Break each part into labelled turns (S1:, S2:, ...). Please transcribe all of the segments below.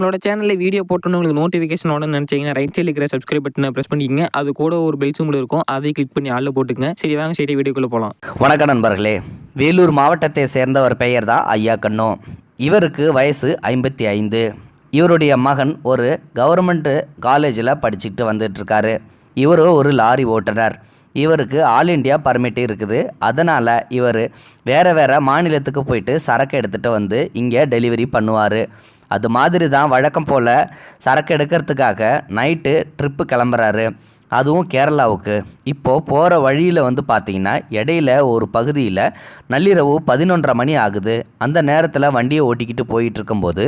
S1: நம்மளோட சேனலில் வீடியோ போட்டோன்னு உங்களுக்கு நோட்டிஃபிகேஷன் உடனே நினச்சிங்கன்னா ரைட் சைடில் இருக்கிற சப்ஸ்கிரைப் பட்டனை ப்ரெஸ் பண்ணிக்கங்க. அது கூட ஒரு பெல் சிம்பிள் இருக்கும். அதை கிளிக் பண்ணி ஆளில் போட்டுக்கங்க. சரி வாங்க சரி வீடியோக்குள்ளே போகலாம்
S2: வணக்கம் நண்பர்களே. வேலூர் மாவட்டத்தை சேர்ந்தவர் பெயர் தான் ஐயா கண்ணு இவருக்கு வயசு ஐம்பத்தி ஐந்து. இவருடைய மகன் ஒரு கவர்மெண்ட்டு காலேஜில் படிச்சுட்டு வந்துட்டுருக்காரு. இவர் ஒரு லாரி ஓட்டுநர். இவருக்கு ஆல் இண்டியா பர்மிட் இருக்குது. அதனால் இவர் வேறு வேறு மாநிலத்துக்கு போயிட்டு சரக்கு எடுத்துகிட்டு வந்து இங்கே டெலிவரி பண்ணுவார். அது மாதிரி தான் வழக்கம் போல் சரக்கு எடுக்கிறதுக்காக நைட்டு ட்ரிப்பு கிளம்புறாரு. அதுவும் கேரளாவுக்கு. இப்போது போகிற வழியில் வந்து பார்த்தீங்கன்னா இடையில ஒரு பகுதியில் நள்ளிரவு பதினொன்றரை மணி ஆகுது. அந்த நேரத்தில் வண்டியை ஓட்டிக்கிட்டு போயிட்டு இருக்கும்போது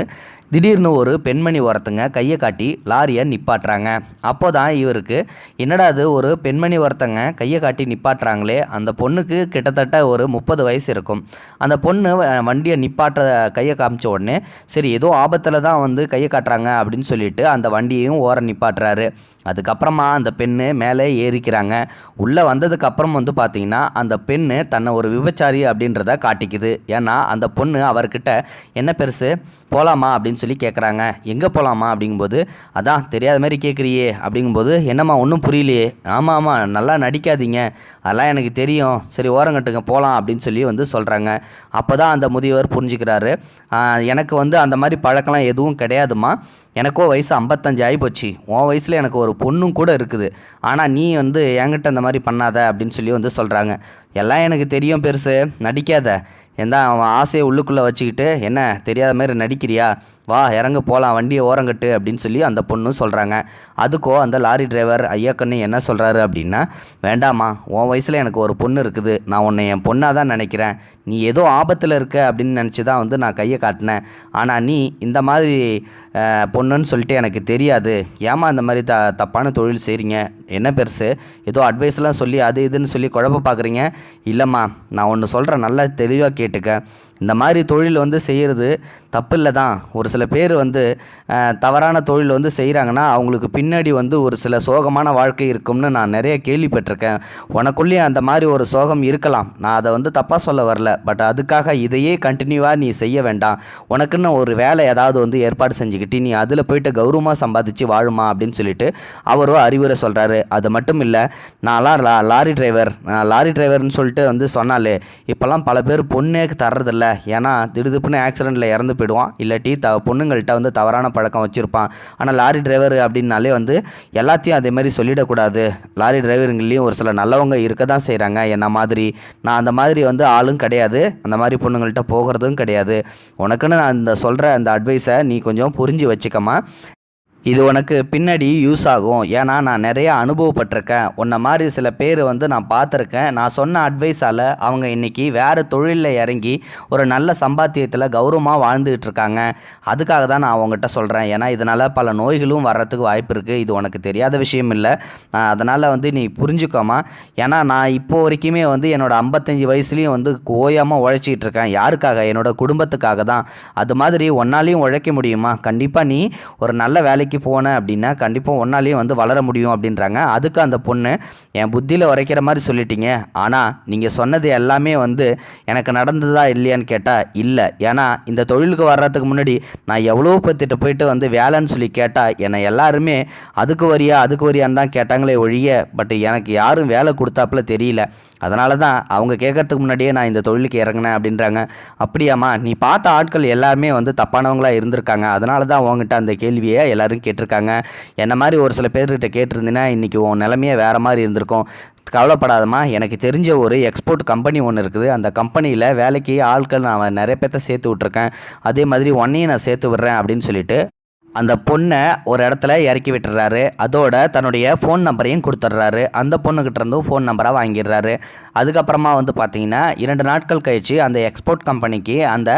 S2: திடீர்னு ஒரு பெண்மணி ஒருத்தங்க கையை காட்டி லாரியை நிப்பாட்டுறாங்க. அப்போ தான் இவருக்கு என்னடா அது ஒரு பெண்மணி ஒருத்தங்க கையை காட்டி நிப்பாட்டுறாங்களே அந்த பொண்ணுக்கு கிட்டத்தட்ட ஒரு முப்பது வயசு இருக்கும். அந்த பொண்ணு வண்டியை நிப்பாட்ட கையை காமிச்ச உடனே சரி ஏதோ ஆபத்தில் தான் வந்து கையை காட்டுறாங்க அப்படின்னு சொல்லிட்டு அந்த வண்டியையும் ஓர நிப்பாட்டுறாரு. அதுக்கப்புறமா அந்த பெண்ணு மேலே ஏறிக்கிறாங்க. உள்ளே வந்ததுக்கப்புறம் வந்து பார்த்தீங்கன்னா அந்த பெண்ணு தன்னை ஒரு விபச்சாரி அப்படின்றத காட்டிக்குது. ஏன்னா அந்த பொண்ணு அவர்கிட்ட என்ன பெருசு போகலாமா அப்படின்னு சொல்லி கேட்குறாங்க எங்கே போகலாமா அப்படிங்கும்போது அதான் தெரியாத மாதிரி கேட்குறியே அப்படிங்கும்போது என்னம்மா ஒன்றும் புரியலையே. ஆமாம் ஆமாம் நல்லா நடிக்காதீங்க. அதெல்லாம் எனக்கு தெரியும். சரி ஓரங்கட்டுங்க போகலாம் அப்படின்னு சொல்லி வந்து சொல்கிறாங்க அப்போ தான் அந்த முதியவர் புரிஞ்சுக்கிறாரு. எனக்கு வந்து அந்த மாதிரி பழக்கம்லாம் எதுவும் கிடையாதுமா எனக்கோ வயசு ஐம்பத்தஞ்சு ஆகிப்போச்சு உன் வயசில் எனக்கு ஒரு பொண்ணும் கூட இருக்குது. ஆனால் நீ வந்து என்கிட்ட அந்த மாதிரி பண்ணாத அப்படின்னு சொல்லி வந்து சொல்கிறாங்க எல்லாம் எனக்கு தெரியும் பெருசு. நடிக்காத. எந்த அவன் ஆசையை உள்ளுக்குள்ளே வச்சுக்கிட்டு என்ன தெரியாத மாதிரி நடிக்கிறியா? வா இறங்க போகலாம் வண்டியை ஓரங்கட்டு அப்படின்னு சொல்லி அந்த பொண்ணும் சொல்கிறாங்க அதுக்கோ அந்த லாரி டிரைவர் ஐயாக்கண்ணு என்ன சொல்கிறாரு அப்படின்னா வேண்டாம்மா உன் வயசில் எனக்கு ஒரு பொண்ணு இருக்குது. நான் உன்னை என் பொண்ணாக தான் நினைக்கிறேன். நீ ஏதோ ஆபத்தில் இருக்க அப்படின்னு நினச்சி தான் வந்து நான் கையை காட்டினேன். ஆனால் நீ இந்த மாதிரி அஹ், பொண்ணுன்னு சொல்லிட்டு எனக்கு தெரியாது. ஏமா அந்த மாதிரி த தப்பான தொழில் செய்கிறீங்க என்ன பெருசு? ஏதோ அட்வைஸ்லாம் சொல்லி அது இதுன்னு சொல்லி குழப்ப பார்க்குறீங்க இல்லைம்மா நான் ஒன்று சொல்கிறேன் நல்லா தெளிவாக கேட்டுக்க. இந்த மாதிரி தொழில் வந்து செய்கிறது தப்பு இல்லை தான் ஒரு சில பேர் வந்து தவறான தொழில் வந்து செய்கிறாங்கன்னா அவங்களுக்கு பின்னாடி வந்து ஒரு சில சோகமான வாழ்க்கை இருக்கும்னு நான் நிறைய கேள்விப்பட்டிருக்கேன் உனக்குள்ளேயே அந்த மாதிரி ஒரு சோகம் இருக்கலாம். நான் அதை வந்து தப்பாக சொல்ல வரல. பட் அதுக்காக இதையே கண்டினியூவாக நீ செய்ய வேண்டாம். உனக்குன்னு ஒரு வேலை ஏதாவது வந்து ஏற்பாடு செஞ்சுக்கிட்டு நீ அதில் போயிட்டு கௌரவமாக சம்பாதிச்சு வாழுமா அப்படின்னு சொல்லிட்டு அவரோ அறிவுரை சொல்கிறாரு அது மட்டும் இல்லை நான்லாம் லா லாரி டிரைவர் நான் லாரி டிரைவர்னு சொல்லிட்டு வந்து சொன்னாலே இப்போல்லாம் பல பேர் பொண்ணே தர்றதில்ல. ஏன்னா திடுதுப்புன்னு ஆக்சிடெண்ட்டில் இறந்து போயிடுவான். இல்லாட்டி த பொண்ணுங்கள்கிட்ட வந்து தவறான பழக்கம் வச்சுருப்பான். ஆனால் லாரி டிரைவர் அப்படின்னாலே வந்து எல்லாத்தையும் அதே மாதிரி சொல்லிடக்கூடாது. லாரி டிரைவருங்களையும் ஒரு சில நல்லவங்க இருக்க தான் செய்கிறாங்க என்ன மாதிரி? நான் அந்த மாதிரி வந்து ஆளும் கிடையாது. அந்த மாதிரி பொண்ணுங்கள்கிட்ட போகிறதும் கிடையாது. உனக்குன்னு நான் இந்த சொல்கிற அந்த அட்வைஸை நீ கொஞ்சம் புரிஞ்சு வச்சுக்கம்மா. இது உனக்கு பின்னாடி யூஸ் ஆகும். ஏன்னா நான் நிறையா அனுபவப்பட்டிருக்கேன். உன்ன மாதிரி சில பேர் வந்து நான் பார்த்துருக்கேன். நான் சொன்ன அட்வைஸால் அவங்க இன்றைக்கி வேறு தொழிலில் இறங்கி ஒரு நல்ல சம்பாத்தியத்தில் கௌரவமாக வாழ்ந்துகிட்டு இருக்காங்க அதுக்காக தான் நான் அவங்ககிட்ட சொல்கிறேன் ஏன்னா இதனால் பல நோய்களும் வர்றதுக்கு வாய்ப்பு இருக்குது இது உனக்கு தெரியாத விஷயம் இல்லை. அதனால் வந்து நீ புரிஞ்சுக்கோமா ஏன்னா நான் இப்போ வரைக்குமே வந்து என்னோடய ஐம்பத்தஞ்சு வயசுலேயும் வந்து ஓயாமல் உழைச்சிக்கிட்டு இருக்கேன் யாருக்காக? என்னோட குடும்பத்துக்காக தான். அது மாதிரி ஒன்னாலையும் உழைக்க முடியுமா? கண்டிப்பாக நீ ஒரு நல்ல வேலைக்கு போனேன் அப்படின்னா கண்டிப்பாக ஒன்னாலையும் வந்து வளர முடியும் அப்படின்றாங்க. அதுக்கு அந்த பொண்ணு என் புத்தியில் உரைக்கிற மாதிரி சொல்லிட்டீங்க. ஆனால் நீங்கள் சொன்னது எல்லாமே வந்து எனக்கு நடந்ததா இல்லையான்னு கேட்டால் இல்லை. ஏன்னா இந்த தொழிலுக்கு வர்றதுக்கு முன்னாடி நான் எவ்வளோ பத்திட்டு போயிட்டு வந்து வேலைன்னு சொல்லி கேட்டால் என்னை எல்லாருமே அதுக்கு வரியா அதுக்கு வரியான்னு தான் கேட்டாங்களே ஒழிய பட் எனக்கு யாரும் வேலை கொடுத்தாப்புல தெரியல. அதனால தான் அவங்க கேட்கறதுக்கு முன்னாடியே நான் இந்த தொழிலுக்கு இறங்கினேன் அப்படின்றாங்க. அப்படியாம்மா நீ பார்த்த ஆட்கள் எல்லாருமே வந்து தப்பானவங்களாக இருந்திருக்காங்க. அதனால தான் உங்ககிட்ட அந்த கேள்வியை எல்லோரும் கேட்டிருக்காங்க. என்ன மாதிரி ஒரு சில பேர்கிட்ட கேட்டிருந்தீங்கன்னா இன்றைக்கி உன் நிலமையே வேறு மாதிரி இருந்திருக்கும். கவலைப்படாதம்மா எனக்கு தெரிஞ்ச ஒரு எக்ஸ்போர்ட் கம்பெனி ஒன்று இருக்குது. அந்த கம்பெனியில் வேலைக்கு ஆட்கள் நான் நிறைய பேர்த்த சேர்த்து விட்ருக்கேன் அதே மாதிரி உன்னையும் நான் சேர்த்து விட்றேன் அப்படின்னு சொல்லிட்டு அந்த பொண்ணை ஒரு இடத்துல இறக்கி விட்டுறாரு. அதோட தன்னுடைய ஃபோன் நம்பரையும் கொடுத்துட்றாரு. அந்த பொண்ணுக்கிட்ட இருந்தும் ஃபோன் நம்பரை வாங்கிடுறாரு. அதுக்கப்புறமா வந்து பார்த்தீங்கன்னா இரண்டு நாட்கள் கழிச்சு அந்த எக்ஸ்போர்ட் கம்பெனிக்கு அந்த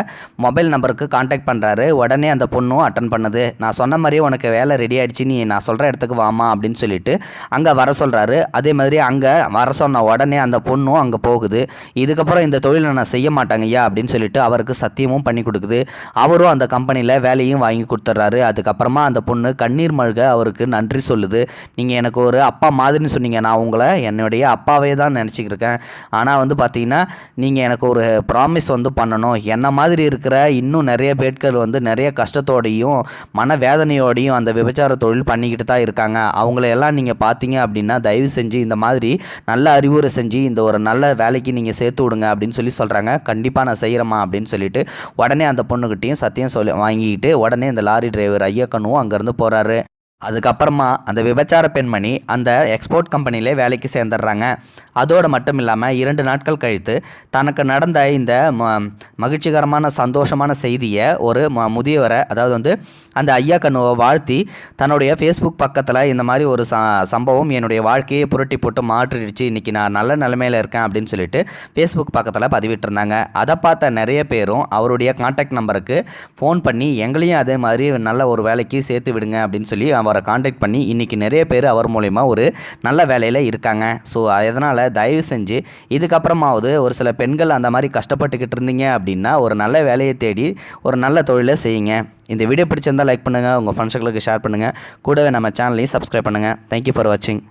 S2: மொபைல் நம்பருக்கு காண்டாக்ட் பண்ணுறாரு உடனே அந்த பொண்ணும் அட்டன் பண்ணுது. நான் சொன்ன மாதிரியே உனக்கு வேலை ரெடி ஆகிடுச்சு நீ நான் சொல்கிற இடத்துக்கு வாமா அப்படின்னு சொல்லிட்டு அங்கே வர சொல்கிறாரு அதே மாதிரி அங்கே வர சொன்ன உடனே அந்த பொண்ணும் அங்கே போகுது. இதுக்கப்புறம் இந்த தொழிலை நான் செய்ய மாட்டாங்கய்யா அப்படின்னு சொல்லிட்டு அவருக்கு சத்தியமும் பண்ணி கொடுக்குது. அவரும் அந்த கம்பெனியில் வேலையும் வாங்கி கொடுத்துட்றாரு. அதுக்கு அதுக்கப்புறமா அந்த பொண்ணு கண்ணீர் மல்க அவருக்கு நன்றி சொல்லுது. நீங்கள் எனக்கு ஒரு அப்பா மாதிரின்னு சொன்னீங்க. நான் உங்களை என்னுடைய அப்பாவே தான் நினச்சிக்கிருக்கேன் ஆனால் வந்து பார்த்தீங்கன்னா நீங்கள் எனக்கு ஒரு ப்ராமிஸ் வந்து பண்ணணும். என்ன மாதிரி இருக்கிற இன்னும் நிறைய பேட்கள் வந்து நிறைய கஷ்டத்தோடையும் மனவேதனையோடையும் அந்த விபச்சார தொழில் பண்ணிக்கிட்டு தான் இருக்காங்க. அவங்கள எல்லாம் நீங்கள் பார்த்தீங்க அப்படின்னா தயவு செஞ்சு இந்த மாதிரி நல்ல அறிவுரை செஞ்சு இந்த ஒரு நல்ல வேலைக்கு நீங்கள் சேர்த்து விடுங்க அப்படின்னு சொல்லி சொல்கிறாங்க கண்டிப்பாக நான் செய்கிறேம்மா அப்படின்னு சொல்லிட்டு உடனே அந்த பொண்ணுக்கிட்டையும் சத்தியம் சொல்லி வாங்கிக்கிட்டு உடனே இந்த லாரி டிரைவர் ஐயக்கனும் அங்கேருந்து போகிறாரு அதுக்கப்புறமா அந்த விபச்சார பெண்மணி அந்த எக்ஸ்போர்ட் கம்பெனியிலே வேலைக்கு சேர்ந்துடுறாங்க. அதோடு மட்டும் இல்லாமல் இரண்டு நாட்கள் கழித்து தனக்கு நடந்த இந்த ம மகிழ்ச்சிகரமான சந்தோஷமான செய்தியை ஒரு ம முதியவரை அதாவது வந்து அந்த ஐயா கண்ணுவை வாழ்த்தி தன்னுடைய ஃபேஸ்புக் பக்கத்தில் இந்த மாதிரி ஒரு ச சம்பவம் என்னுடைய வாழ்க்கையை புரட்டி போட்டு மாற்றிடுச்சு. இன்றைக்கி நான் நல்ல நிலைமையில் இருக்கேன் அப்படின்னு சொல்லிட்டு ஃபேஸ்புக் பக்கத்தில் பதிவிட்டிருந்தாங்க. அதை பார்த்த நிறைய பேரும் அவருடைய காண்டாக்ட் நம்பருக்கு ஃபோன் பண்ணி எங்களையும் அதே மாதிரி நல்ல ஒரு வேலைக்கு சேர்த்து விடுங்க அப்படின்னு சொல்லி அவரை காண்டாக்ட் பண்ணி இன்றைக்கி நிறைய பேர் அவர் மூலயமா ஒரு நல்ல வேலையில் இருக்காங்க. ஸோ அதனால் தயவு செஞ்சு இதுக்கப்புறமாவது ஒரு சில பெண்கள் அந்த மாதிரி கஷ்டப்பட்டுக்கிட்டு இருந்தீங்க அப்படின்னா ஒரு நல்ல வேலையை தேடி ஒரு நல்ல தொழிலை செய்யுங்க. இந்த வீடியோ பிடிச்சிருந்தால் லைக் பண்ணுங்கள் உங்கள் ஃப்ரெண்ட்ஸுகளுக்கு ஷேர் பண்ணுங்கள் கூடவே நம்ம சேனலையும் சப்ஸ்கிரைப் பண்ணுங்கள் தேங்க்யூ ஃபார் வாட்சிங்